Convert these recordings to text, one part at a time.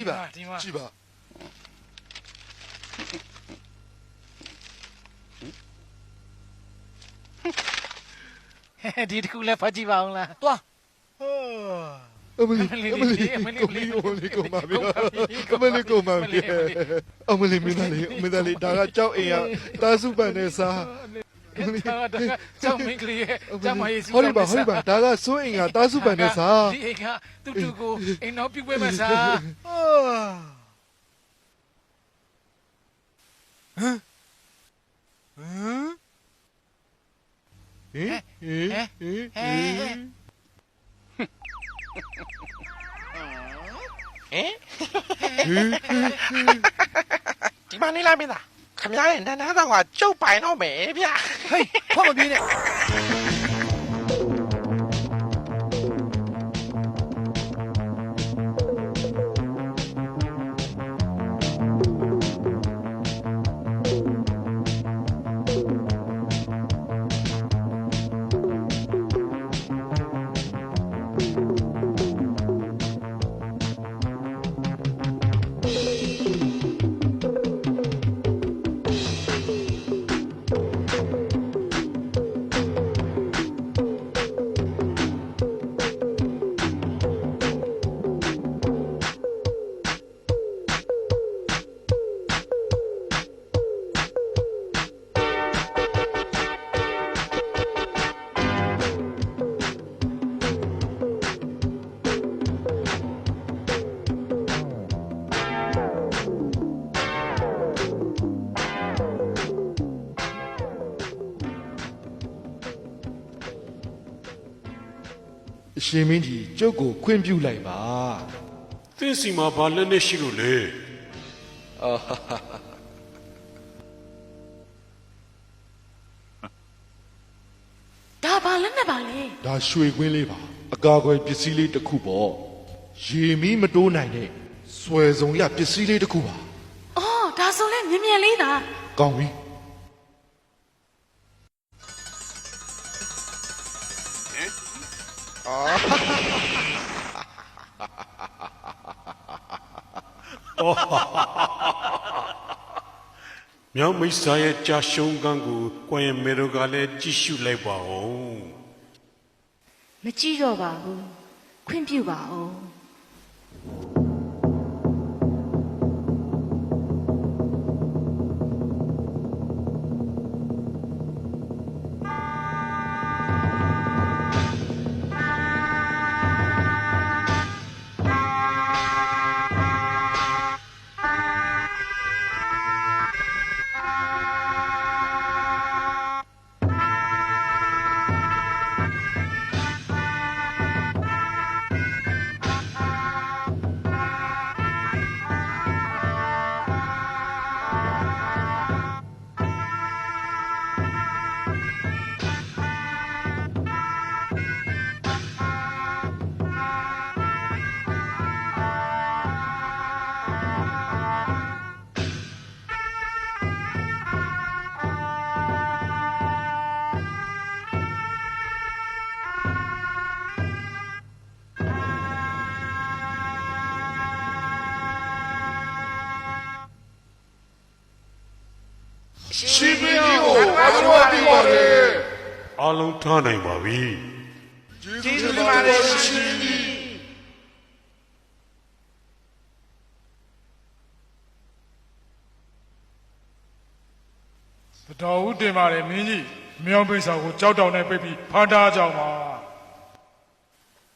ကြည့်ပါဒီမှာကြည့်ပါဒီတစ်ခုလည်းဖတ်ကြည့်ပါအောင်လားသွားအမလီအမလီအမလီအမလီကိုမီအမလီကိုမမီအမလီကိုမမီအမလီမင်းသားလေးမင်းသားလေးဒါကကြောက်အိမ်ကတာစုပန်နဲ့စားဒါကကျောင်းမင်းကလေးရဲ့ကျောင်းမရေးစီဟောဒီပါဟောဒီပါဒါကစိုးအိမ်ကတာစုပန်နဲ့စားဒီအိမ်ကတူတူကိုအိမ်တော်ပြုတ်ပေးမယ်စားဟ င်ဟင်ဟင်ဟင်ဟင်ဒီမလေးလာမင်းသားခမရရဲ့နန်းသားတော်ကကျုပ်ပိုင်တော့မယ်ဗျဟေးဖောက်မပြေးနဲ့ အရှင်မင်းကြီးကျုပ်ကိုခွင့်ပြုလိုက်ပါသင်စီမှာဘာလက်နဲ့ရှိလို့လဲဒါဘာလက်နဲ့ပါလဲဒါရွှေကွင်းလေးပါအကာအကွယ်ပစ္စည်းလေးတစ်ခုပေါ့ရေမီးမတိုးနိုင်တဲ့စွယ်စုံရပစ္စည်းလေးတစ်ခုပါအော်ဒါဆိုလဲမြင်မြန်လေးသာကောင်းပြီ မြောင်မိတ်စာရဲ့ကြာရှုံးကန်းကိုကိုရင်မေရိုကလည်းကြည့်ရှုလိုက်ပါဦးမကြည့်တော့ပါဘူးခွင့်ပြုပါဦး ရှင်မင်းကြီးကိုအားလုံးပြီးပါလေအားလုံးထားနိုင်ပါပြီကျေးဇူးတင်ပါတယ်ရှင်ကြီးတော်ဦးတင်ပါတယ်မင်းကြီးမြောင်ပိတ်စာကိုကြောက်တောင်နဲ့ပိတ်ပြီးဖမ်းထားကြအောင်ပါ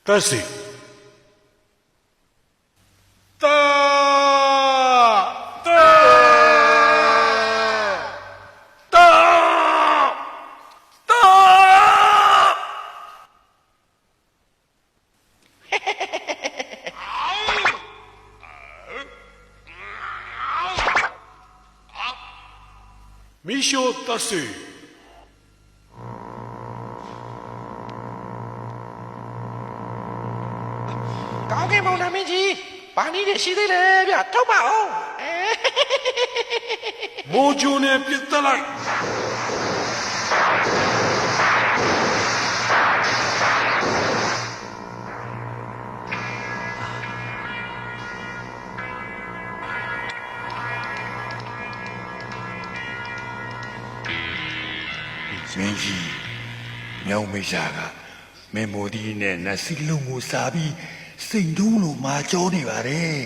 တတ်စီတာတာ မီရှိုတတ်စီကောင်းကင်ဘုံနာမင်းကြီးဘာနည်းတွေရှိသေးလဲဗျထုတ်ပါအောင်အဲမိုးဂျိုနဲ့ပြစ်တက်လိုက် မင်းကြီးမြောင်မိတ်စာကမင်းမိုဒီနဲ့နတ်စီလုံးကိုစားပြီးစိတ်ဒုံးလို့မာကြောနေပါတယ်